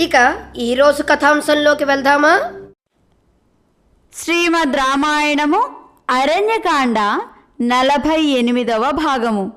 ఇక ఈరోజు కథాంశంలోకి వెళ్దామా? శ్రీమద్ రామాయణము అరణ్యకాండ నలభై ఎనిమిదవ భాగము.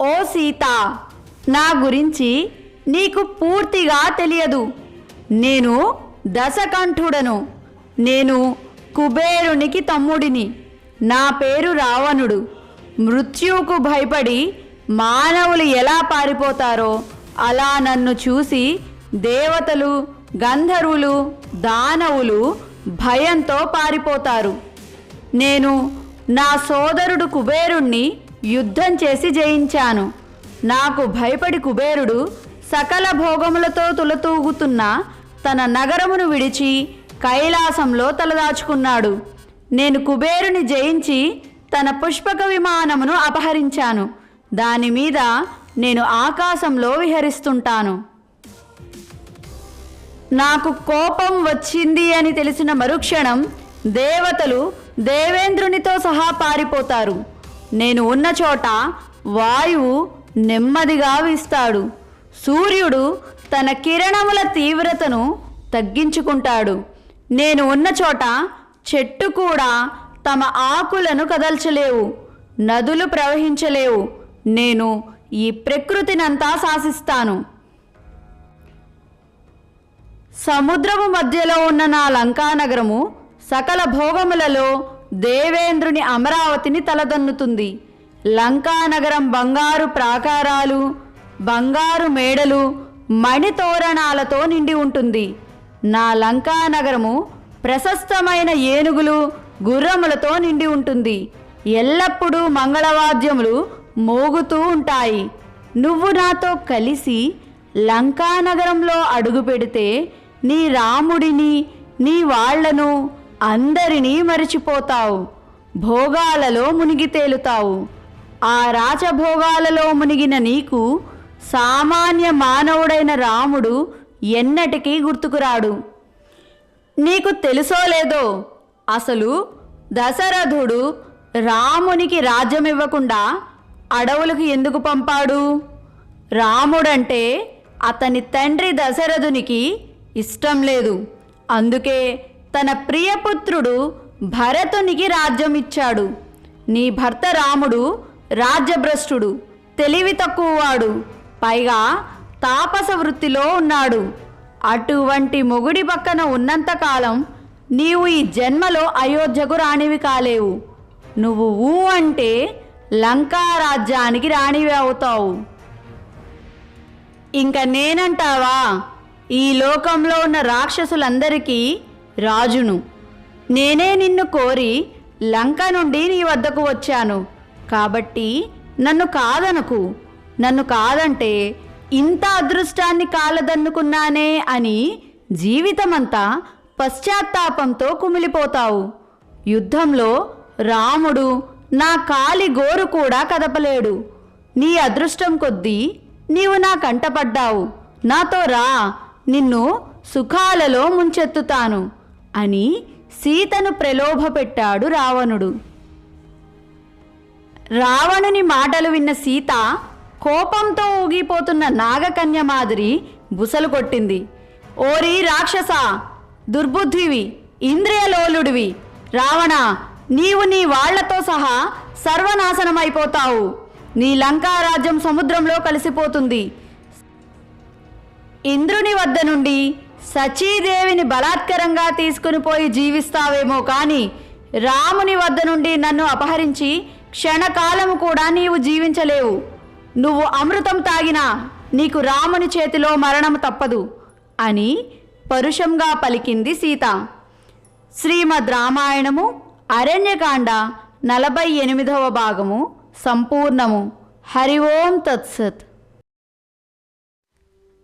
ఓ సీత నా గురించి నీకు పూర్తిగా తెలియదు. నేను దశకంఠుడను. నేను కుబేరునికి తమ్ముడిని. నా పేరు రావణుడు. మృత్యువుకు భయపడి మానవులు ఎలా పారిపోతారో అలా నన్ను చూసి దేవతలు గంధర్వులు దానవులు భయంతో పారిపోతారు. నేను నా సోదరుడు కుబేరుణ్ణి యుద్ధం చేసి జయించాను. నాకు భయపడి కుబేరుడు సకల భోగములతో తులతూగుతున్న తన నగరమును విడిచి కైలాసంలో తలదాచుకున్నాడు. నేను కుబేరుని జయించి తన పుష్పక విమానమును అపహరించాను. దాని మీద నేను ఆకాశంలో విహరిస్తుంటాను. నాకు కోపం వచ్చింది అని తెలిసిన మరుక్షణం దేవతలు దేవేంద్రునితో సహా పారిపోతారు. నేను ఉన్న చోట వాయువు నెమ్మదిగా వీస్తాడు. సూర్యుడు తన కిరణముల తీవ్రతను తగ్గించుకుంటాడు. నేను ఉన్న చోట చెట్టు కూడా తమ ఆకులను కదల్చలేవు నదులు ప్రవహించలేవు. నేను ఈ ప్రకృతినంతా శాసిస్తాను. సముద్రము మధ్యలో ఉన్న నా లంకా నగరము సకల భోగములలో దేవేంద్రుని అమరావతిని తలదన్నుతుంది. లంకా నగరం బంగారు ప్రాకారాలు బంగారు మేడలు మణితోరణాలతో నిండి ఉంటుంది. నా లంకా నగరము ప్రశస్తమైన ఏనుగులు గుర్రములతో నిండి ఉంటుంది. ఎల్లప్పుడూ మంగళవాద్యములు మోగుతూ ఉంటాయి. నువ్వు నాతో కలిసి లంకా నగరంలో అడుగు పెడితే నీ రాముడిని నీ వాళ్ళను అందరినీ మరిచిపోతావు. భోగాలలో మునిగి తేలుతావు. ఆ రాజభోగాలలో మునిగిన నీకు సామాన్య మానవుడైన రాముడు ఎన్నటికీ గుర్తుకురాడు. నీకు తెలుసో లేదో? అసలు దశరథుడు రామునికి రాజ్యం ఇవ్వకుండా అడవులకు ఎందుకు పంపాడు? రాముడంటే అతని తండ్రి దశరథునికి ఇష్టం లేదు. అందుకే తన ప్రియపుత్రుడు భరతునికి రాజ్యం ఇచ్చాడు నీ భర్త రాముడు రాజ్యభ్రష్టుడు తెలివి తక్కువవాడు పైగా తాపస వృత్తిలో ఉన్నాడు. అటువంటి మొగుడి పక్కన ఉన్నంతకాలం నీవు ఈ జన్మలో అయోధ్యకు రాణివి కాలేవు. నువ్వు ఊ అంటే లంకా రాజ్యానికి రాణివి అవుతావు. ఇంక నేనంటావా? ఈ లోకంలో ఉన్న రాక్షసులందరికీ రాజును. నేనే నిన్ను కోరి లంక నుండి నీ వద్దకు వచ్చాను. కాబట్టి నన్ను కాదనకు. నన్ను కాదంటే ఇంత అదృష్టాన్ని కాలదన్నుకున్నానే అని జీవితమంతా పశ్చాత్తాపంతో కుమిలిపోతావు. యుద్ధంలో రాముడు నా కాలి గోరు కూడా కదపలేడు. నీ అదృష్టం కొద్దీ నీవు నా కంటపడ్డావు. నాతో రా. నిన్ను సుఖాలలో ముంచెత్తుతాను అని సీతను ప్రలోభపెట్టాడు రావణుడు. రావణుని మాటలు విన్న సీత కోపంతో ఊగిపోతున్న నాగకన్య మాదిరి బుసలు కొట్టింది. ఓరి రాక్షస దుర్బుద్ధివి ఇంద్రియలోలుడివి రావణ నీవు నీ వాళ్ళతో సహా సర్వనాశనమైపోతావు. నీ లంకారాజ్యం సముద్రంలో కలిసిపోతుంది. ఇంద్రుని వద్ద నుండి సచీదేవిని బలాత్కరంగా తీసుకుని పోయి జీవిస్తావేమో కానీ రాముని వద్ద నుండి నన్ను అపహరించి క్షణకాలము కూడా నీవు జీవించలేవు. నువ్వు అమృతం తాగినా నీకు రాముని చేతిలో మరణం తప్పదు అని పరుషంగా పలికింది సీత. శ్రీమద్ రామాయణము అరణ్యకాండ నలభై ఎనిమిదవ భాగము సంపూర్ణము. హరి ఓం తత్సత్.